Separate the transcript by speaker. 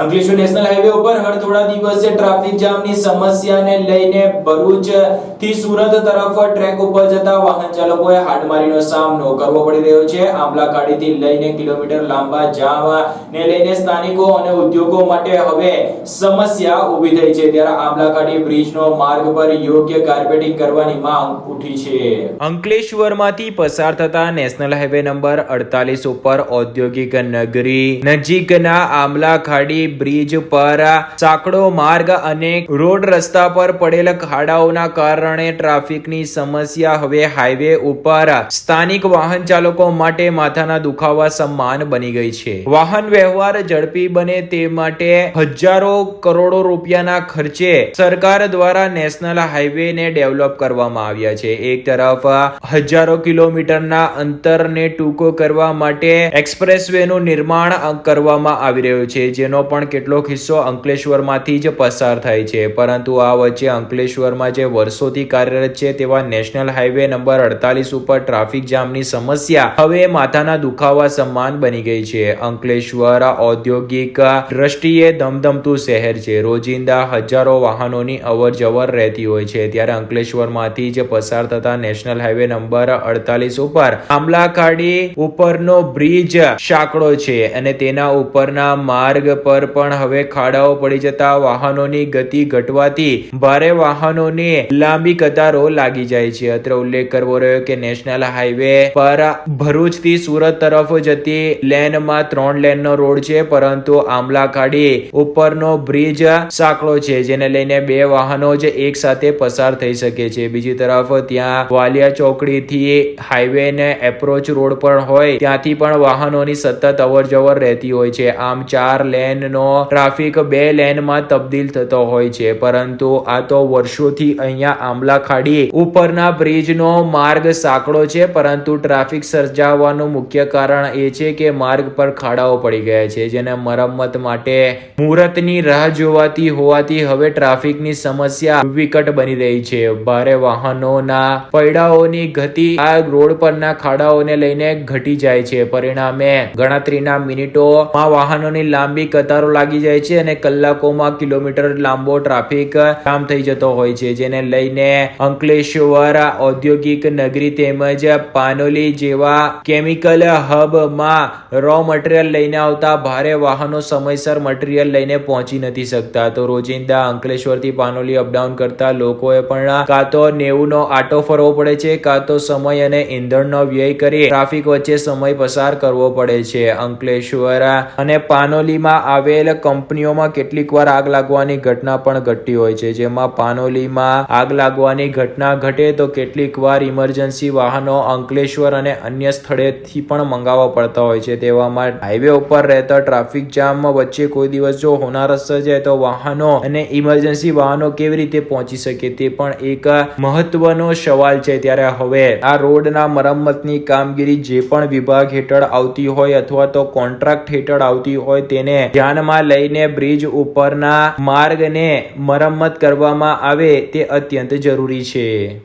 Speaker 1: Ankleshwar national highway ઉપર હર થોડા દિવસે ટ્રાફિક જામની સમસ્યાને લઈને ભરૂચથી સુરત તરફ ટ્રેક ઉપર જતા વાહન ચાલકોએ હાડમારીનો સામનો કરવો પડી રહ્યો છે. આંબલા ખાડીથી લઈને કિલોમીટર લાંબા જામ ને લઈને સ્થાનિકો અને ઉદ્યોગો માટે હવે સમસ્યા ઊભી થઈ છે. ત્યારે આંબલાકાડી બ્રિજનો માર્ગ પર યોગ્ય કાર્પેટિંગ કરવાની માંગ ઉઠી છે. અંકલેશ્વરમાંથી પસાર થતા નેશનલ હાઈવે નંબર 48 ઉપર ઔદ્યોગિક નગરી નજીકના આમલા ખાડી બ્રિજ પર સાંકડો માર્ગ અને રોડ રસ્તા પર પડેલ ખાડાઓના કારણે ટ્રાફિકની સમસ્યા હવે હાઈવે ઉપર. સ્થાનિક વાહન ચાલકો માટે માથાના દુખાવા સમાન બની ગઈ છે. વાહન વ્યવહાર ઝડપી બને તે માટે હજારો કરોડો રૂપિયાના ખર્ચે સરકાર દ્વારા નેશનલ હાઈવે ને ડેવલપ કરવામાં આવ્યા છે. એક તરફ હજારો કિલોમીટરના અંતરને ટૂંકો કરવા માટે એક્સપ્રેસનું નિર્માણ કરવામાં આવી રહ્યું છે, જેનો પણ કેટલોક હિસ્સો અંકલેશ્વરમાંથી જ પસાર થાય છે. પરંતુ આ વચ્ચે અંકલેશ્વરમાં જે વર્ષોથી કાર્યરત છે તેવા નેશનલ હાઈવે નંબર અડતાલીસ ઉપર ટ્રાફિક જામની સમસ્યા હવે માથાના દુખાવા સમાન બની ગઈ છે. અંકલેશ્વર ઔદ્યોગિક દ્રષ્ટિએ ધમધમતું શહેર છે. રોજિંદા હજારો વાહનોની અવર જવર રહેતી હોય છે. ત્યારે અંકલેશ્વરમાંથી જ પસાર થતા નેશનલ હાઈવે નંબર અડતાલીસ ઉપર આમલાખાડી ઉપરનો બ્રિજ સાંકડો છે અને તેના ઉપરના માર્ગ પર પણ હવે ખાડાઓ પડી જતા વાહનોની ગતિ ઘટવાથી ભારે વાહનોની લાંબી કતારો લાગી જાય છે. અત્રે ઉલ્લેખ કરવો રહ્યો કે નેશનલ હાઈવે પર ભરૂચથી સુરત તરફ જતી લેનમાં ત્રણ લેનનો રોડ છે, પરંતુ આમલા ખાડી ઉપરનો બ્રિજ સાંકડો છે, જેને લઈને બે વાહનો જ એક સાથે પસાર થઈ શકે છે. બીજી તરફ ત્યાં વાલિયા ચોકડી થી હાઈવે ને એપ્રોચ રોડ પણ હોય, ત્યાંથી પણ વાહનોની સતત અવર જવર રહેતી હોય છે. આમ ચાર લેન નો ટ્રાફિક બે લેનમાં તબદીલ થતો હોય છે. પરંતુ આ તો વર્ષોથી અહીંયા આંબલાખાડી ઉપરના બ્રિજનો માર્ગ સાંકડો છે, પરંતુ ટ્રાફિક સર્જાવાનું મુખ્ય કારણ એ છે કે માર્ગ પર ખાડાઓ પડી ગયા છે, જેને મરમ્મત માટે મુહૂર્તની રાહ જોવાતી હોવાથી હવે ટ્રાફિકની સમસ્યા વિકટ બની રહી છે. ભારે વાહનોના પૈડાઓની ગતિ આ રોડ પરના ખાડાઓને લઈને ઘટી જાય છે. પરિણામે ગણતરીના મિનિટોમાં વાહનોની લાંબી કતારો લાગી જાય છે અને કલાકોમાં કિલોમીટર લાંબો ટ્રાફિક જામ થઈ જતો હોય છે, જેને લઈને અંકલેશ્વર ઔદ્યોગિક નગરી તેમજ પાનોલી જેવા કેમિકલ હબમાં રો મટીરિયલ લઈને આવતા ભારે વાહનો સમયસર મટીરિયલ લઈને પહોંચી નથી શકતા. તો રોજિંદા અંકલેશ્વરથી પાનોલી અપડાઉન કરતા લોકોએ પણ કાં તો નેવું નો આટો ફરવો પડે છે, કાં તો સમય અને ઈંધણનો વ્યય કરી ટ્રાફિક વચ્ચે સમય પસાર કરવો પડે છે. અંકલેશ્વર અને પાનોલીમાં આવેલ કંપનીઓમાં કેટલીક વાર આગ લાગવાની ઘટના પણ ઘટતી હોય છે. જેમાં પાનોલીમાં આગ લાગવાની ઘટના ઘટે તો કેટલીક વાર ઇમરજન્સી વાહનો અંકલેશ્વર અને અન્ય સ્થળેથી પણ મંગાવવા પડતા હોય છે. તેવામાં હાઈવે ઉપર રહેતા ટ્રાફિક જામ વચ્ચે કોઈ દિવસ જો હોનારસ સર્જાય તો વાહનો અને ઇમરજન્સી વાહનો કેવી રીતે પહોંચી શકે તે પણ એક મહત્વનો સવાલ છે. ત્યારે હવે આ રોડના મરમ્મતની કામગીરી જે પણ વિભાગ હેઠળ આવતી હોય અથવા તો કોન્ટ્રાક્ટ હેઠળ આવતી હોય તેને ધ્યાનમાં લઈને બ્રિજ ઉપરના માર્ગને મરમ્મત કરવામાં આવે તે અત્યંત જરૂરી છે.